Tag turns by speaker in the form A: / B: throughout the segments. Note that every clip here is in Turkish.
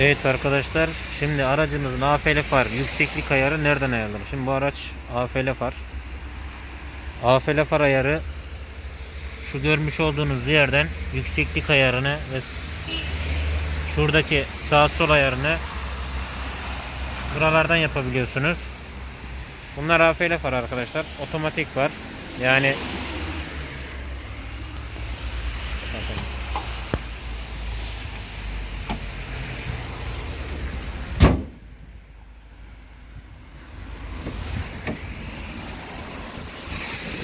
A: Evet arkadaşlar şimdi aracımızın AFL far yükseklik ayarı nereden ayarlanır? Şimdi bu araç AFL far. AFL far ayarı şu görmüş olduğunuz yerden yükseklik ayarını ve şuradaki sağ sol ayarını buralardan yapabiliyorsunuz. Bunlar AFL far arkadaşlar. Otomatik var. Yani Bakın.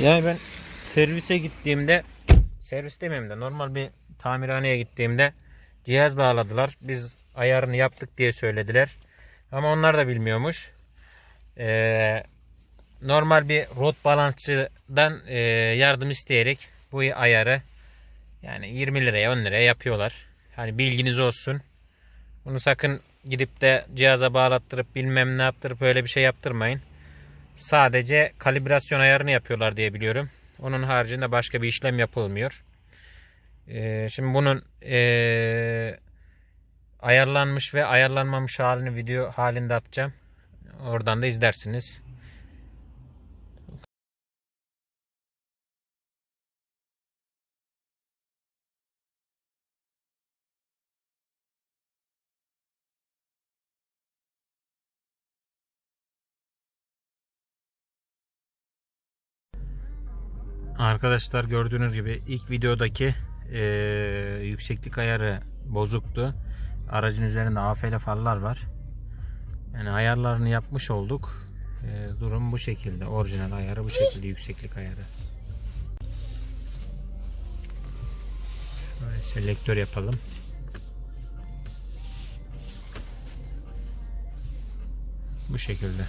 A: Yani ben servise gittiğimde servis demeyeyim de normal bir tamirhaneye gittiğimde cihaz bağladılar. Biz ayarını yaptık diye söylediler. Ama onlar da bilmiyormuş. Ee, normal bir rot balansçıdan e, yardım isteyerek bu ayarı yani 20 liraya 10 liraya yapıyorlar. Hani bilginiz olsun. Bunu sakın gidip de cihaza bağlattırıp bilmem ne yaptırıp öyle bir şey yaptırmayın. Sadece kalibrasyon ayarını yapıyorlar diye biliyorum. Onun haricinde başka bir işlem yapılmıyor. Ee, şimdi bunun ee, ayarlanmış ve ayarlanmamış halini video halinde atacağım. Oradan da izlersiniz. Arkadaşlar gördüğünüz gibi ilk videodaki eee, yükseklik ayarı bozuktu. Aracın üzerinde AFL farlar var. Yani ayarlarını yapmış olduk. Eee, durum bu şekilde. Orijinal ayarı bu şekilde yükseklik ayarı. Şöyle selektör yapalım. Bu şekilde.